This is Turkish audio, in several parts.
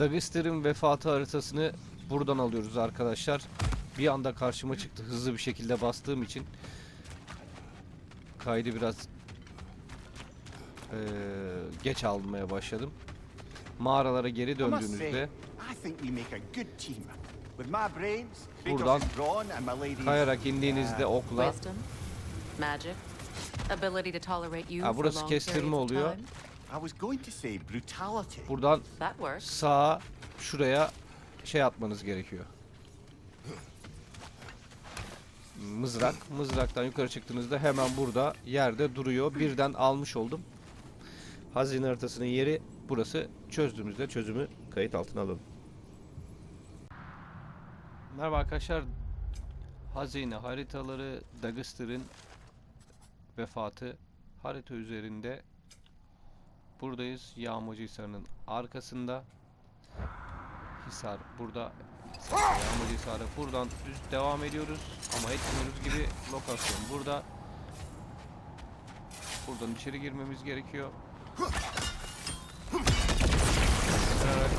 Daggester'ın vefatı haritasını buradan alıyoruz arkadaşlar. Bir anda karşıma çıktı hızlı bir şekilde bastığım için. Kaydı biraz eee, geç almaya başladım. Mağaralara geri döndüğünüzde Buradan kayarak indiğinizde okla Wisdom, magic, ability to tolerate you Ha, burası kestirme oluyor. Time. I was going to say brutality. buradan That works. sağa şuraya şey atmanız gerekiyor. Mızrak. Mızraktan yukarı çıktığınızda hemen burada yerde duruyor. Birden almış oldum. Hazine haritasının yeri burası. Çözdüğümüzde çözümü kayıt altına alalım. Merhaba arkadaşlar. Hazine haritaları Daggester'ın vefatı harita üzerinde Buradayız. Yağmacı Hisarı'nın arkasında. Hisar burada. Yağmacı Hisarı buradan düz devam ediyoruz. Ama etmiyoruz gibi lokasyon burada. Buradan içeri girmemiz gerekiyor. Evet.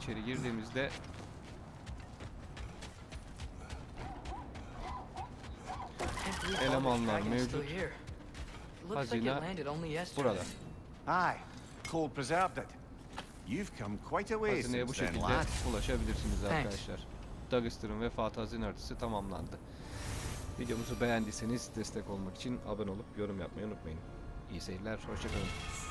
İçeri girdiğimizde elemanlar mevcut. Hazine burada. Aye, Cole preserved it. You've come quite a way Hazineye bu şekilde ulaşabilirsiniz Thanks. arkadaşlar. Daggester'ın vefatı hazine haritası tamamlandı. Videomuzu beğendiyseniz destek olmak için abone olup yorum yapmayı unutmayın. İyi seyirler, hoşçakalın.